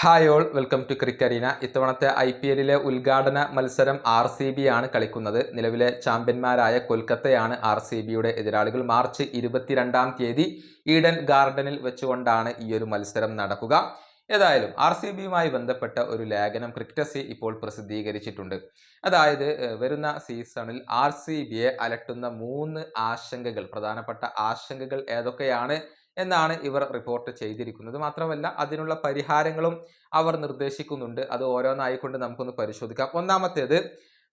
Hi all welcome to ക്രിക്കറീന ഇത്തവണത്തെ I P എല്ലിലെ ഉദ്ഘാടന മത്സരം ആർ സി ബി ആണ് കളിക്കുന്നത്. നിലവിലെ ചാമ്പ്യന്മാരായ കൊൽക്കത്തയാണ് ആർ സി ബിയുടെ എതിരാളികൾ. മാർച്ച് ഇരുപത്തിരണ്ടാം തീയതി ഈഡൻ ഗാർഡനിൽ വെച്ചുകൊണ്ടാണ് ഈ ഒരു മത്സരം നടക്കുക. ഏതായാലും ആർ സി ബിയുമായി ബന്ധപ്പെട്ട ഒരു ലേഖനം ക്രിക്കറ്റസി ഇപ്പോൾ പ്രസിദ്ധീകരിച്ചിട്ടുണ്ട്. അതായത് വരുന്ന സീസണിൽ ആർ സി ബിയെ അലട്ടുന്ന മൂന്ന് ആശങ്കകൾ പ്രധാനപ്പെട്ട ആശങ്കകൾ ഏതൊക്കെയാണ്? എന്നാണ് ഇവർ റിപ്പോർട്ട് ചെയ്തിരിക്കുന്നത്. മാത്രമല്ല അതിനുള്ള പരിഹാരങ്ങളും അവർ നിർദ്ദേശിക്കുന്നുണ്ട്. അത് ഓരോന്നായിക്കൊണ്ട് നമുക്കൊന്ന് പരിശോധിക്കാം. ഒന്നാമത്തേത്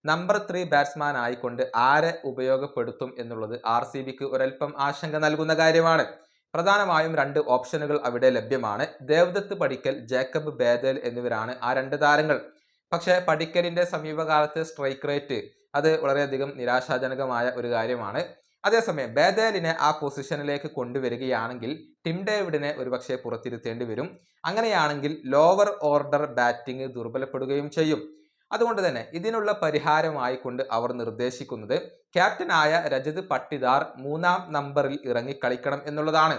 നമ്പർ ത്രീ ബാറ്റ്സ്മാൻ ആയിക്കൊണ്ട് ആരെ ഉപയോഗപ്പെടുത്തും എന്നുള്ളത് ആർ സി ബിക്ക് ഒരൽപ്പം ആശങ്ക നൽകുന്ന കാര്യമാണ്. പ്രധാനമായും രണ്ട് ഓപ്ഷനുകൾ അവിടെ ലഭ്യമാണ്. ദേവദത്ത് പടിക്കൽ ജേക്കബ് ബേദൽ എന്നിവരാണ് ആ രണ്ട് താരങ്ങൾ. പക്ഷേ പടിക്കലിന്റെ സമീപകാലത്ത് സ്ട്രൈക്ക് റേറ്റ് അത് വളരെയധികം നിരാശാജനകമായ ഒരു കാര്യമാണ്. അതേസമയം ബേദേലിനെ ആ പൊസിഷനിലേക്ക് കൊണ്ടുവരികയാണെങ്കിൽ ടിം ഡേവിഡിനെ ഒരുപക്ഷെ പുറത്തിരുത്തേണ്ടി വരും. അങ്ങനെയാണെങ്കിൽ ലോവർ ഓർഡർ ബാറ്റിംഗ് ദുർബലപ്പെടുകയും ചെയ്യും. അതുകൊണ്ട് തന്നെ ഇതിനുള്ള പരിഹാരമായി കൊണ്ട് അവർ നിർദ്ദേശിക്കുന്നത് ക്യാപ്റ്റനായ രജത് പട്ടിദാർ മൂന്നാം നമ്പറിൽ ഇറങ്ങി കളിക്കണം എന്നുള്ളതാണ്.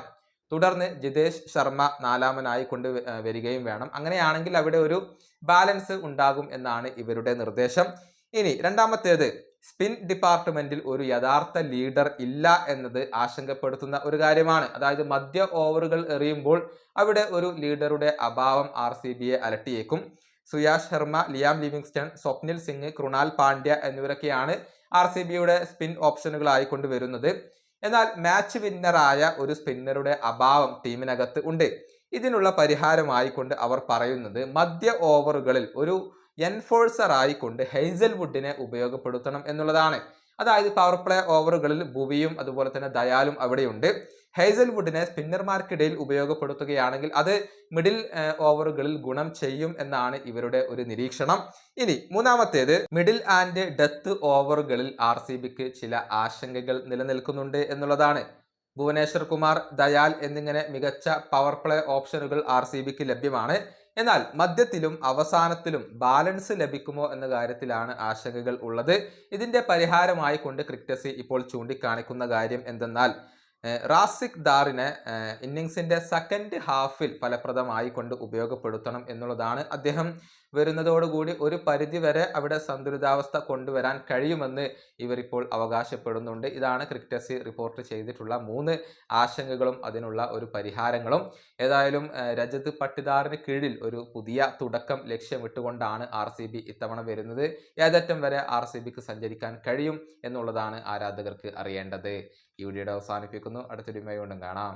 തുടർന്ന് ജിതേഷ് ശർമ്മ നാലാമനായി കൊണ്ട് വരികയും വേണം. അങ്ങനെയാണെങ്കിൽ അവിടെ ഒരു ബാലൻസ് ഉണ്ടാകും എന്നാണ് ഇവരുടെ നിർദ്ദേശം. ഇനി രണ്ടാമത്തേത് സ്പിൻ ഡിപ്പാർട്ട്മെന്റിൽ ഒരു യഥാർത്ഥ ലീഡർ ഇല്ല എന്നത് ആശങ്കപ്പെടുത്തുന്ന ഒരു കാര്യമാണ്. അതായത് മധ്യ ഓവറുകൾ എറിയുമ്പോൾ അവിടെ ഒരു ലീഡറുടെ അഭാവം ആർ സി ബിയെ അലട്ടിയേക്കും. സുയാഷ് ശർമ്മ ലിയാം ലിവിങ്സ്റ്റൺ സ്വപ്നിൽ സിംഗ് കൃണാൽ പാണ്ഡ്യ എന്നിവരൊക്കെയാണ് ആർ സി ബിയുടെ സ്പിൻ ഓപ്ഷനുകളായി കൊണ്ടുവരുന്നത് എന്നാൽ മാച്ച് വിന്നറായ ഒരു സ്പിന്നറുടെ അഭാവം ടീമിനകത്ത് ഉണ്ട്. ഇതിനുള്ള പരിഹാരമായിക്കൊണ്ട് അവർ പറയുന്നത് മധ്യ ഓവറുകളിൽ ഒരു എൻഫോഴ്സർ ആയിക്കൊണ്ട് ഹെയ്സൽവുഡിനെ ഉപയോഗപ്പെടുത്തണം എന്നുള്ളതാണ്. അതായത് പവർ പ്ലേ ഓവറുകളിൽ ഭുവിയും അതുപോലെ തന്നെ ദയാലും അവിടെയുണ്ട്. ഹെയ്സൽവുഡിനെ സ്പിന്നർമാർക്കിടയിൽ ഉപയോഗപ്പെടുത്തുകയാണെങ്കിൽ അത് മിഡിൽ ഓവറുകളിൽ ഗുണം ചെയ്യും എന്നാണ് ഇവരുടെ ഒരു നിരീക്ഷണം. ഇനി മൂന്നാമത്തേത് മിഡിൽ ആൻഡ് ഡെത്ത് ഓവറുകളിൽ ആർ ചില ആശങ്കകൾ നിലനിൽക്കുന്നുണ്ട് എന്നുള്ളതാണ്. ഭുവനേശ്വർ കുമാർ ദയാൽ എന്നിങ്ങനെ മികച്ച പവർ പ്ലേ ഓപ്ഷനുകൾ ആർ ലഭ്യമാണ്. എന്നാൽ മധ്യത്തിലും അവസാനത്തിലും ബാലൻസ് ലഭിക്കുമോ എന്ന കാര്യത്തിലാണ് ആശങ്കകൾ ഉള്ളത്. ഇതിന്റെ പരിഹാരമായി കൊണ്ട് ക്രിക്കസി ഇപ്പോൾ ചൂണ്ടിക്കാണിക്കുന്ന കാര്യം എന്തെന്നാൽ റാസിക് ദാറിനെ ഇന്നിങ്സിന്റെ സെക്കൻഡ് ഹാഫിൽ ഫലപ്രദമായി കൊണ്ട് ഉപയോഗപ്പെടുത്തണം എന്നുള്ളതാണ് അദ്ദേഹം വരുന്നതോടുകൂടി ഒരു പരിധിവരെ അവിടെ സന്തുലിതാവസ്ഥ കൊണ്ടുവരാൻ കഴിയുമെന്ന് ഇവരിപ്പോൾ അവകാശപ്പെടുന്നുണ്ട്. ഇതാണ് ക്രിക്കറ്റസി റിപ്പോർട്ട് ചെയ്തിട്ടുള്ള മൂന്ന് ആശങ്കകളും അതിനുള്ള ഒരു പരിഹാരങ്ങളും. ഏതായാലും രജത് പട്ടിദാറിന് കീഴിൽ ഒരു പുതിയ തുടക്കം ലക്ഷ്യമിട്ടുകൊണ്ടാണ് ആർ സി ബി ഇത്തവണ വരുന്നത്. ഏതറ്റം വരെ ആർ സി ബിക്ക് സഞ്ചരിക്കാൻ കഴിയും എന്നുള്ളതാണ് ആരാധകർക്ക് അറിയേണ്ടത്. ഈ വീഡിയോയുടെ അവസാനിപ്പിക്കുന്നു. അടുത്തൊരു വീണ്ടും കാണാം.